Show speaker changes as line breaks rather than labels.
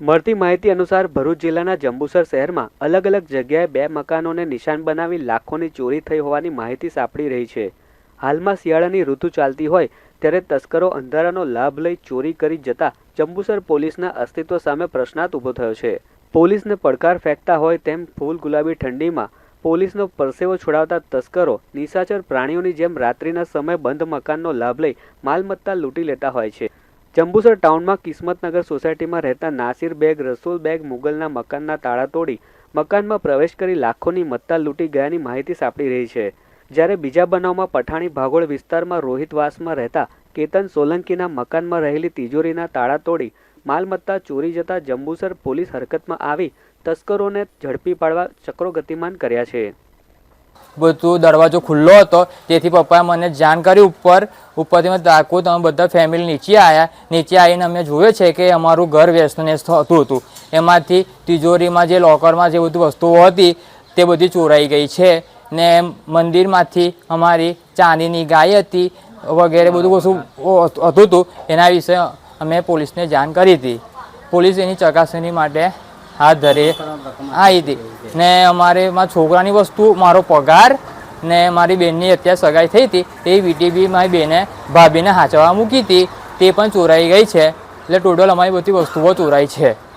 મળતી માહિતી અનુસાર ભરૂચ જિલ્લાના જંબુસર શહેરમાં અલગ અલગ જગ્યાએ બે મકાનોને નિશાન બનાવી લાખોની ચોરી થઈ હોવાની માહિતી સાંપડી રહી છે. હાલમાં શિયાળાની ઋતુ ચાલતી હોય ત્યારે તસ્કરો અંધારાનો લાભ લઈ ચોરી કરી જતા જંબુસર પોલીસના અસ્તિત્વ સામે પ્રશ્નાર્થ ઊભો થયો છે. પોલીસને પડકાર ફેંકતા હોય તેમ ફૂલ ગુલાબી ઠંડીમાં પોલીસનો પરસેવો છોડાવતા તસ્કરો નિશાચર પ્રાણીઓની જેમ રાત્રિના સમયે બંધ મકાનનો લાભ લઈ માલમત્તા લૂંટી લેતા હોય છે. જંબુસર ટાઉનમાં કિસ્મતનગર સોસાયટીમાં રહેતા નાસિર બેગ, રસૂલ બેગ, મુગલના મકાનના તાળા તોડી મકાનમાં પ્રવેશ કરી લાખોની મત્તા લૂંટી ગયાની માહિતી સાંપડી રહી છે. જ્યારે બીજા બનાવમાં પઠાણી ભાગોળ વિસ્તારમાં રોહિતવાસમાં રહેતા કેતન સોલંકીના મકાનમાં રહેલી તિજોરીના તાળા તોડી માલમત્તા ચોરી જતા જંબુસર પોલીસ હરકતમાં આવી તસ્કરોને ઝડપી પાડવા ચક્રો ગતિમાન કર્યા છે.
બધું દરવાજો ખુલ્લો હતો. તેથી પપ્પાએ મને જાણ કરી ઉપર, ઉપરથી મેં તાકું, તમે બધા ફેમિલી નીચે આવ્યા નીચે આવીને અમે જોયું છે કે અમારું ઘર વ્યસ્તનેસ થતું હતું એમાંથી તિજોરીમાં જે લોકરમાં જે બધી વસ્તુઓ હતી, તે બધી ચોરાઈ ગઈ છે. ને મંદિરમાંથી અમારી ચાંદીની ગાય હતી, વગેરે બધું વસ્તુ હતું હતું. એના વિશે અમે પોલીસને જાણ કરી હતી. પોલીસ એની ચકાસણી માટે હાથ હા, એ ને અમારે મારા છોકરાની વસ્તુ, મારો પગાર ને મારી બેનની અત્યારે સગાઈ થઈ હતી. એ વીટીબી મારી બેને, ભાભીને હાચવા મૂકી હતી. તે પણ ચોરાઈ ગઈ છે. એટલે ટોટલ અમારી બધી વસ્તુઓ ચોરાઈ છે.